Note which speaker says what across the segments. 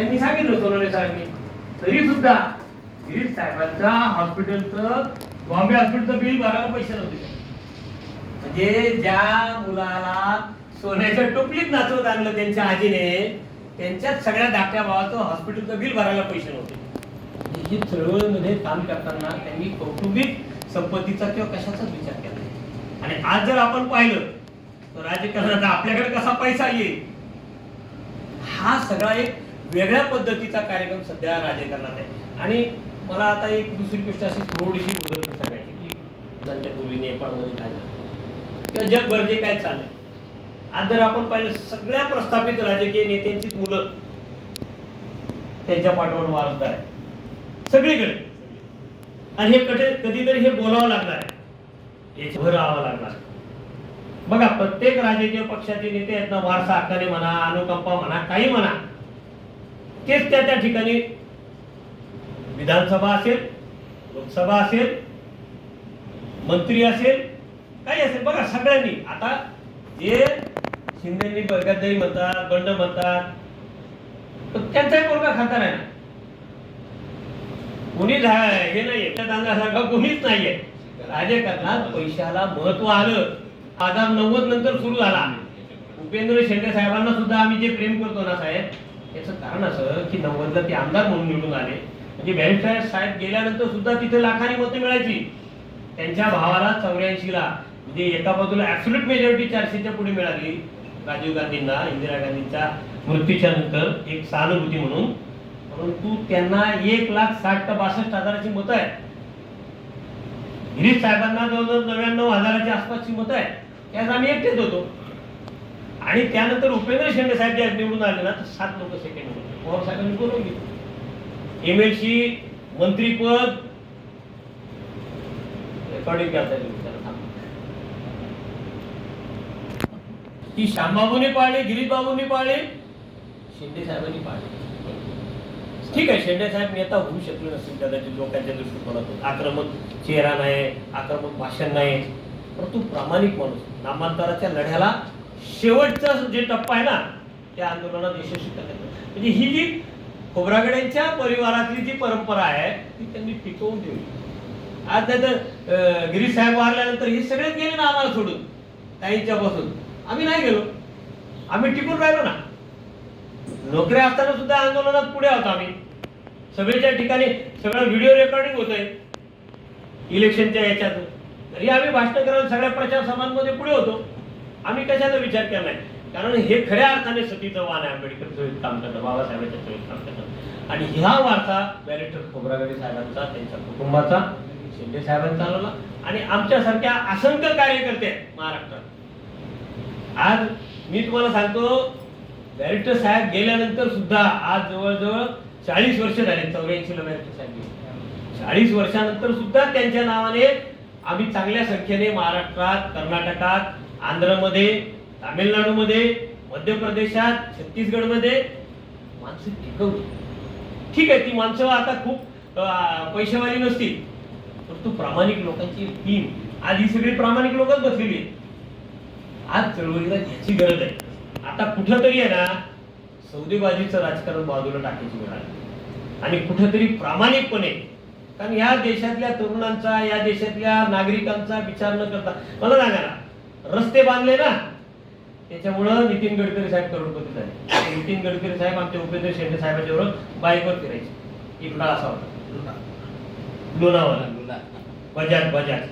Speaker 1: त्यांनी सांगितलं सोनवणे साहेबांनी. तरी सुद्धा गिरीश साहेबांचा हॉस्पिटलचं बॉम्बे हॉस्पिटलचं बिल भरायला पैसे नव्हते. म्हणजे ज्या मुलाला सोन्याच्या टोपलीत नाचवत आणलं त्यांच्या आजीने त्यांच्याच सगळ्या धाकट्या भावाचं हॉस्पिटलचं बिल भरायला पैसे नव्हते. म्हणजे ही चळवळीमध्ये काम करताना त्यांनी कौटुंबिक संपत्तीचा किंवा कशाचाच विचार केला आणि आज जर आपण पाहिलं तर राजकारणाचा आपल्याकडे कसा पैसा येईल? हा सगळा एक वेगळ्या पद्धतीचा कार्यक्रम सध्या राजकारणात आहे. आणि मला आता एक दुसरी गोष्ट अशी थोडीशी उदाहरण सांगायची की त्यांच्या पूर्वी नेपाळमध्ये काय झालं? किंवा जगभर जे काय चाललंय? आज जर आपण पाहिलं सगळ्या प्रस्थापित राजकीय नेत्यांचीच मुलं त्यांच्या पाठवर वारसदार आहे सगळीकडे. आणि हे कठे कधीतरी हे बोलावं लागणार आहे. याची भर राहावं लागणार. बघा प्रत्येक राजकीय पक्षाचे नेते आहेत ना वारसा हक्काने म्हणा अनुकंपा म्हणा काही म्हणा तेच त्या त्या ठिकाणी विधानसभा असेल लोकसभा असेल मंत्री असेल काही असेल. बघा सगळ्यांनी. आता जे शिंदेनी गद्दारी म्हणतात बंड म्हणतात तर त्यांचाही पोरगा खासदार आहे ना. कोणी हे नाही त्या तांदळासारखा कोणीच नाहीये. राजकारणात पैशाला महत्त्व आलं. हजार नव्वद नंतर सुरू झाला. उपेंद्र शेंडे साहेबांना सुद्धा आम्ही जे प्रेम करतो ना साहेब याचं कारण असं की नव्वदला ते आमदार म्हणून निवडून आले. म्हणजे बॅरिस्टर साहेब गेल्यानंतर सुद्धा तिथे लाखांनी मतं मिळायची. त्यांच्या भावाला चौऱ्याऐंशी ला म्हणजे एका बाजूला ऍब्सोल्यूट मेजॉरिटी चारशेच्या पुढे मिळाली राजीव गांधींना इंदिरा गांधींच्या मृत्यूच्या नंतर एक सहानुभूती म्हणून. परंतु त्यांना एक लाख साठ ते बासष्ट हजाराची मतं आहेत. गिरीश साहेबांना जवळजवळ नव्याण्णव हजाराच्या आसपासची मतं आहे त्यात आम्ही एकटेच होतो. आणि त्यानंतर उपेंद्र शेंडे साहेब जे निवडून आले ना तर सात लोक सेकंड होते. पवार साहेबांनी बोलवून घेतले. एम एल सी मंत्रीपद रेकॉर्डिंग करता त्याला ती श्यामबाबूने पाळली गिरीश बाबूंनी पाळली शिंदे साहेबांनी पाळली. ठीक आहे शेंडे साहेब नेता होऊ शकले नसतील कदाचित लोकांच्या दृष्टिकोनातून. आक्रमक चेहरा नाही आक्रमक भाषण नाही. परंतु प्रामाणिक माणूस नामांतराच्या लढ्याला शेवटचा जे टप्पा आहे ना त्या आंदोलनात यशस्वी करण्यात म्हणजे ही जी खोबरागड्यांच्या परिवारातली जी परंपरा आहे ती त्यांनी टिकवून ठेवली. आज त्यात तर गिरीश साहेब वारल्यानंतर हे सगळेच गेले ना आम्हाला सोडून ताईंच्या पासून. आम्ही नाही गेलो. आम्ही टिकून राहिलो ना. नोकऱ्या असताना सुद्धा आंदोलनात पुढे आहोत आम्ही. सभेच्या ठिकाणी सगळं व्हिडिओ रेकॉर्डिंग होत आहे इलेक्शनच्या याच्यात तरी आम्ही भाषण करायला सगळ्या प्रचार सभांमध्ये पुढे होतो. आम्ही कशाचा विचार केला कारण हे खऱ्या अर्थाने सतीचं वाण आहे. आंबेडकर चोवीत काम करतं बाबासाहेबांच्या चोवीत काम करतं आणि ह्या वार्ता बॅरिस्टर खोबरागडे साहेबांचा त्यांच्या कुटुंबाचा शिंदे साहेबांचा आलेला आणि आमच्यासारख्या असंख्य कार्यकर्ते महाराष्ट्रात. आज मी तुम्हाला सांगतो बॅरिस्टर साहेब गेल्यानंतर सुद्धा आज जवळजवळ चाळीस वर्ष झाले चौऱ्याऐंशीला बॅरिस्टर साहेब गेले. चाळीस वर्षानंतर सुद्धा त्यांच्या नावाने आम्ही चांगल्या संख्येने महाराष्ट्रात कर्नाटकात आंध्रमध्ये तामिळनाडूमध्ये मध्य प्रदेशात छत्तीसगडमध्ये माणसं टिकवली. ठीक आहे ती माणसं आता खूप पैशावाली नसतील परंतु प्रामाणिक लोकांची टीम आज ही सगळी प्रामाणिक लोकच बसलेली आहेत. आज चळवळीला याची गरज आहे. आता कुठंतरी आहे ना सौदेबाजीचं राजकारण बाजूला टाकायची वेळ आली. आणि कुठंतरी प्रामाणिकपणे कारण या देशातल्या तरुणांचा या देशातल्या नागरिकांचा विचार न करता मला सांगा ना रस्ते बांधले ना त्याच्यामुळं नितीन गडकरी साहेब करोडपती झाले नितीन गडकरी साहेब आमच्या उपेंद्र शेंडे साहेबांच्या बरोबर बाईकवर फिरायचे. इकडा असा होता. लोणावळा बजाज बजाज.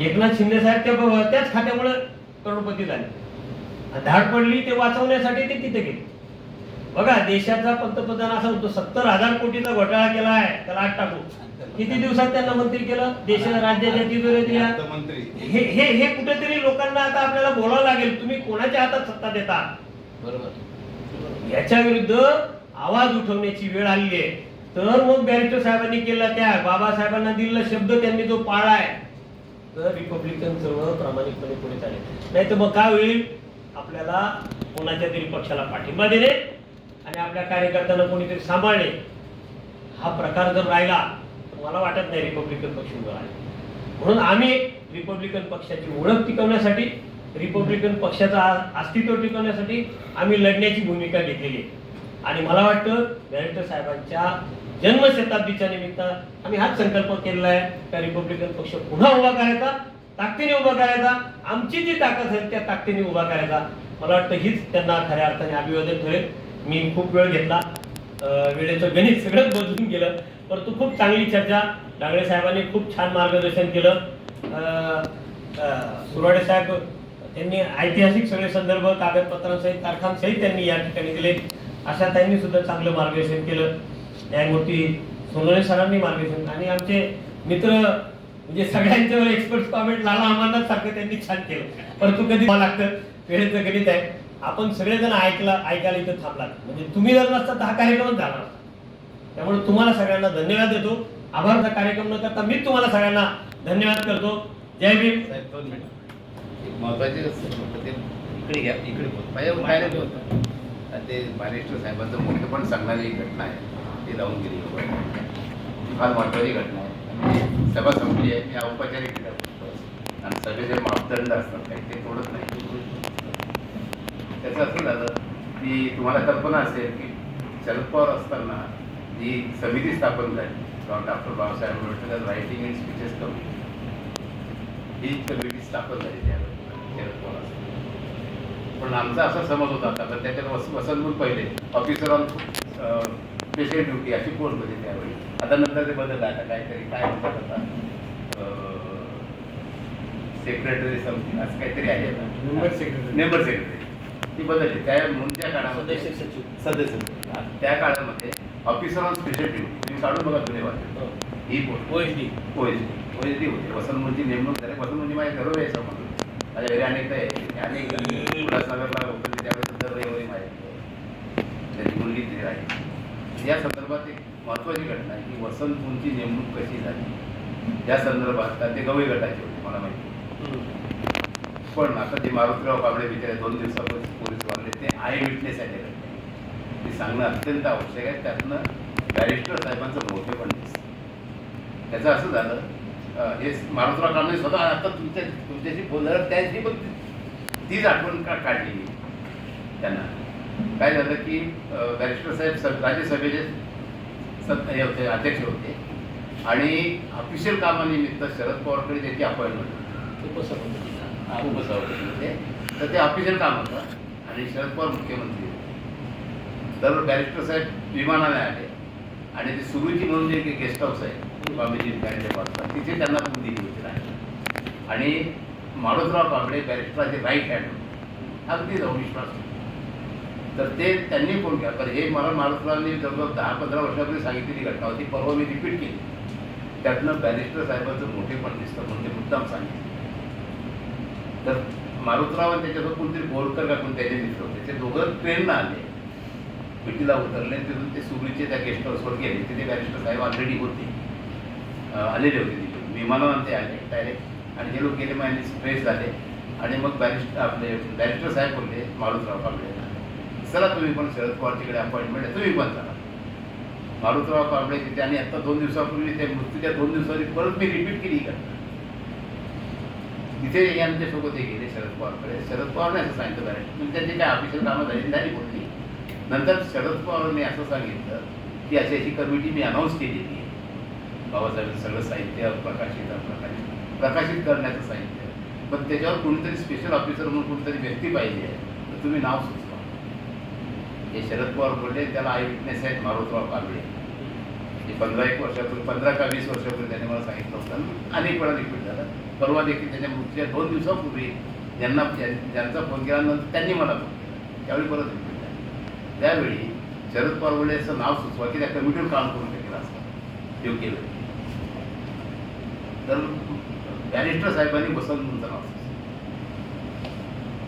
Speaker 1: एकनाथ शिंदे साहेब त्या त्याच खात्यामुळे करोडपती झाले. धाड पडली ते वाचवण्यासाठी ते तिथे गेले. बघा देशाचा पंतप्रधान असा होतो सत्तर हजार कोटीचा घोटाळा केला आहे त्याला आठ टाकू. किती दिवसात त्यांना मंत्री केलं? देश राज्याच्या तिजोरीत
Speaker 2: मंत्री.
Speaker 1: हे हे हे कुठेतरी लोकांना आता आपल्याला बोलावं लागेल. तुम्ही कोणाच्या हातात सत्ता देता?
Speaker 2: बरोबर.
Speaker 1: याच्या विरुद्ध आवाज उठवण्याची वेळ आली आहे. तर मग बॅरिस्टर साहेबांनी केला त्या बाबासाहेबांना दिलेला शब्द त्यांनी जो पाळलाय तर रिपब्लिकन चळवळ प्रामाणिकपणे पुढे चालेल. नाही तर मग काय होईल? आपल्याला कोणाच्या तरी पक्षाला पाठिंबा देणे आणि आपल्या कार्यकर्त्यांना कोणीतरी सांभाळणे हा प्रकार जर राहिला तर मला वाटत नाही रिपब्लिकन पक्ष उभा राहील. म्हणून आम्ही रिपब्लिकन पक्षाची ओळख टिकवण्यासाठी रिपब्लिकन पक्षाचं अस्तित्व टिकवण्यासाठी आम्ही लढण्याची भूमिका घेतलेली आहे. आणि मला वाटतं बॅरिस्टर साहेबांच्या जन्मशताब्दीच्या निमित्त आम्ही हाच संकल्प केलेला आहे का रिपब्लिकन पक्ष पुन्हा उभा करायचा ताकदीने उभा करायचा आमची जी ताकद आहे त्या ताकदीने उभा करायचा. मला वाटतं हीच त्यांना खऱ्या अर्थाने अभिवादन ठरेल. मी खूप वेळ घेतला. वेळेचं गणित सगळंच बदलून गेलं. परंतु खूप चांगली चर्चा डांगळे साहेबांनी खूप छान मार्गदर्शन केलं. सुरवाडे साहेब त्यांनी ऐतिहासिक सगळे संदर्भ कागदपत्रांसहित तारखांसहित त्यांनी या ठिकाणी दिले. अशा त्यांनी सुद्धा चांगलं मार्गदर्शन केलं. न्यायमूर्ती सोनवणे सरांनी मार्गदर्शन आणि आमचे मित्र म्हणजे सगळ्यांच्यावर एक्सपर्ट कॉमेंट लाला अमरनाथ सारखं त्यांनी छान केलं. परंतु कधी मला लागतं वेळेचं गणित आहे. आपण सगळेजण ऐकला ऐकायला इथं थांबला म्हणजे तुम्ही जर नसता तर हा कार्यक्रमच झाला त्यामुळे तुम्हाला सगळ्यांना धन्यवाद देतो. आभारचा कार्यक्रम न करता मी तुम्हाला सगळ्यांना धन्यवाद करतो. जय भीम.
Speaker 2: साहेब दोन मिनिट. ते इकडे घ्या इकडे बाहेर ते महाराष्ट्र साहेबांचं मोठे पण सांगणारी घटना आहे. ती लावून गेली. ती फार महत्वाची घटना आहे. सभा संपली आहे. मी औपचारिक रित्या आणि सभेचे मापदंड असतात काही ते तोडत नाही. त्याचं असं झालं की तुम्हाला कल्पना असेल की शरद पवार असताना जी समिती स्थापन झाली doctor Babasaheb Ambedkar writing and speeches committee he committee स्थापन झाली त्यावेळी शरद पवार. पण आमचा असा समज होता आता तर त्याच्यात वस वसंतमूल पहिले ऑफिसर ऑन स्पेशल ड्युटी अशी पोस्ट होती त्यावेळी आता नंतर ते बदललं आता काहीतरी काय म्हणतात आता सेक्रेटरी समथिंग असं काहीतरी आहे
Speaker 1: Member secretary.
Speaker 2: मेंबर सेक्रेटरी ती बदलली. त्या मुंच्या काळामध्ये
Speaker 1: सदस्य सचिव.
Speaker 2: सदस्य त्या काळामध्ये ऑफिसर ऑन स्पेशल ड्युटी तुम्ही काढून बघा जुने वाटत ही. पोस्ट
Speaker 1: ओएसडी
Speaker 2: ओएसडी ओएसडी होते. वसंतमूलची नेमणूक झाली. वसंतमूलची माझ्या घरों यायचं म्हणून माझ्या घरी अनेकदा यायचे अनेक उल्हासनगरला होते त्यावेळेस दर रविवारी माझ्या त्याची मुलगी तिथे राहिली. या संदर्भात एक महत्त्वाची घटना आहे की वसंतमूलची नेमणूक कशी झाली? या संदर्भात का ते गवळी गटाचे होते मला माहिती. पण आता ते मारुतीराव कांबळे बिचारे दोन दिवसापूर्वी ते आय विटनेस आहे. ते सांगणं अत्यंत आवश्यक आहे. त्यातनं बॅरिस्टर साहेबांचं मोठे पण दिसतं. त्याचं असं झालं हे मारुतीराव कांबळे स्वतः आता तुमच्या तुमच्याशी बोलणार त्यांची पण तीच आठवण का काढली त्यांना. काय झालं की बॅरिस्टर साहेब स- राज्यसभेचे सत हे होते अध्यक्ष होते. आणि ऑफिशियल कामानिमित्त शरद पवारकडे त्याची अपॉइंटमेंट होती. उपसभापती होते. तर ते ऑफिशियल काम होतं. आणि शरद पवार मुख्यमंत्री तर बॅरिस्टर साहेब विमानाने आले. आणि ते सुरुची म्हणून जे गेस्ट हाऊस आहे स्वामीजी बँडे बाजूला तिथे त्यांना पण दिली होती नाही आणि मारुतराव बाबडे बॅरिस्टराचे राईट हँड अगदी जाऊ विश्वास तर ते त्यांनी फोन केला. तर हे मला मारुतरावांनी जवळजवळ दहा पंधरा वर्षापूर्वी सांगितलेली घटना होती. परवा मी रिपीट केली. त्यातनं बॅरिस्टर साहेबांचं मोठेपण दिसतं म्हणून ते मुद्दाम सांगितलं. तर मारुतराव आणि त्याच्यासोबत कोणतरी बोरकर का कोण त्याचे मित्र होते ते दोघं ट्रेननं आले. पिटीला उतरले तिथून ते सुगरीचे त्या गेस्ट हाऊसवर गेले. तिथे बॅरिस्टर साहेब ऑलरेडी होते. आलेले होते तिथे. विमानावर ते आले डायरेक्ट आणि हे लोक गेले मग स्ट्रेस झाले. आणि मग बॅरिस्टर आपले बॅरिस्टर साहेब बोलले मारुतराव कांबळे चला तुम्ही पण शरद पवार तिकडे अपॉइंटमेंट आहे तुम्ही पण चला. मारुतराव कांबळे तिथे आणि आता दोन दिवसापूर्वी ते मृत्यूच्या दोन दिवसांनी परत मी रिपीट केली का तिथे गेल्यानंतर यांच्यासोबत ते गेले शरद पवारकडे शरद पवारने असं सांगितलं बॅरिस्टर म्हणजे त्यांची काय ऑफिशियल कामं झाली झाली बोलली. नंतर शरद पवारांनी असं सांगितलं की अशी अशी कमिटी मी अनाऊन्स केलेली आहे. बाबासाहेब सगळं साहित्य प्रकाशित प्रकाशित प्रकाशित करण्याचं साहित्य. पण त्याच्यावर कोणीतरी स्पेशल ऑफिसर म्हणून कोणतरी व्यक्ती पाहिजे आहे. तर तुम्ही नाव सुचवा. हे शरद पवार बोलले त्याला आय विटनेस आहेत मारुतराव कांबळे की पंधरा एक वर्षापूर्वी पंधरा का वीस वर्षापूर्वी त्याने मला सांगितलं होतं. अनेक वेळा रिपीट झालं. परवा देखील त्याच्या मृत्यूच्या दोन दिवसापूर्वी ज्यांना ज्यांचा फोन केल्यानंतर त्यांनी मला फोन केला. त्यावेळी परत रिपीट झालं. त्यावेळी शरद पवार असं नाव सुचवा की त्या कमिटीवर काम करून केलं असतं. योग्य वेळी. तर बॅरिस्टर साहेबांनी वसंत नाव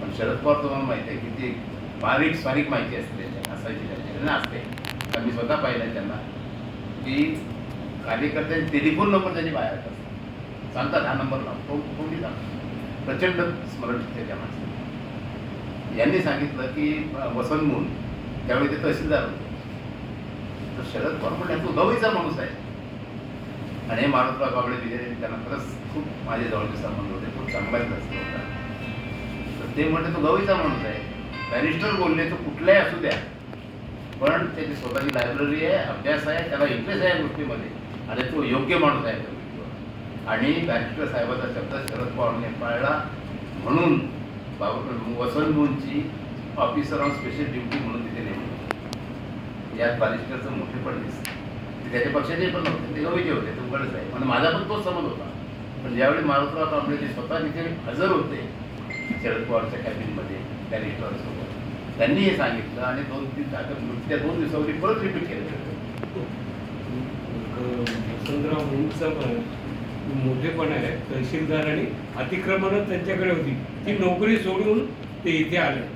Speaker 2: पण शरद पवार तुम्हाला माहिती आहे की ती बारीक सारीक माहिती असते. असायची त्याच्याकडे. ना असते. मी स्वतः पाहिलं त्यांना. की कार्यकर्त्यांचे टेलिफोन नंबर त्यांनी बाहेर असतात सांगतात हा नंबर लाव. तो कोणी प्रचंड स्मरण शक्ती त्या माणसाला यांनी सांगितलं की वसंत मूल त्यावेळी ते तहसीलदार होते. तर शरद पवार म्हणजे तो गवईचा माणूस आहे. आणि हे मारुतराव कांबळे बिचारे त्यांना खरंच खूप माझ्या जवळचे संबंध होते खूप चांगला असतो होता. तर ते म्हणते तो गवईचा माणूस आहे. बॅरिस्टर बोलले तो कुठलाही असू द्या. पण त्याची स्वतःची लायब्ररी आहे अभ्यास आहे त्याला इंटरेस्ट आहे गोष्टीमध्ये. आणि तो योग्य माणूस आहे. आणि बॅरिस्टर साहेबाचा शब्द शरद पवारने पाळला म्हणून बाबा वसंत मोहनची ऑफिसर ऑन स्पेशल ड्युटी म्हणून तिथे नेमली. यात बॅरिस्टरचं मोठेपण दिसतं. ते त्याच्या पक्षाचे पण होते ते ओळखीचे होते ते उघडच आहे. म्हणजे माझा पण तोच समज होता. पण ज्यावेळी मारुतराव कांबळे ते स्वतः तिथे हजर होते शरद पवारच्या कॅबिनमध्ये त्या रिटॉर्सोबत त्यांनी हे सांगितलं आणि दोन तीन त्या दोन दिवसावरती परत रिपीट केलं.
Speaker 3: वसंतराव मुंडचा पण मोठेपण आहे. तहसीलदार आणि अतिक्रमणच त्यांच्याकडे होती. ती नोकरी सोडून ते इथे आले.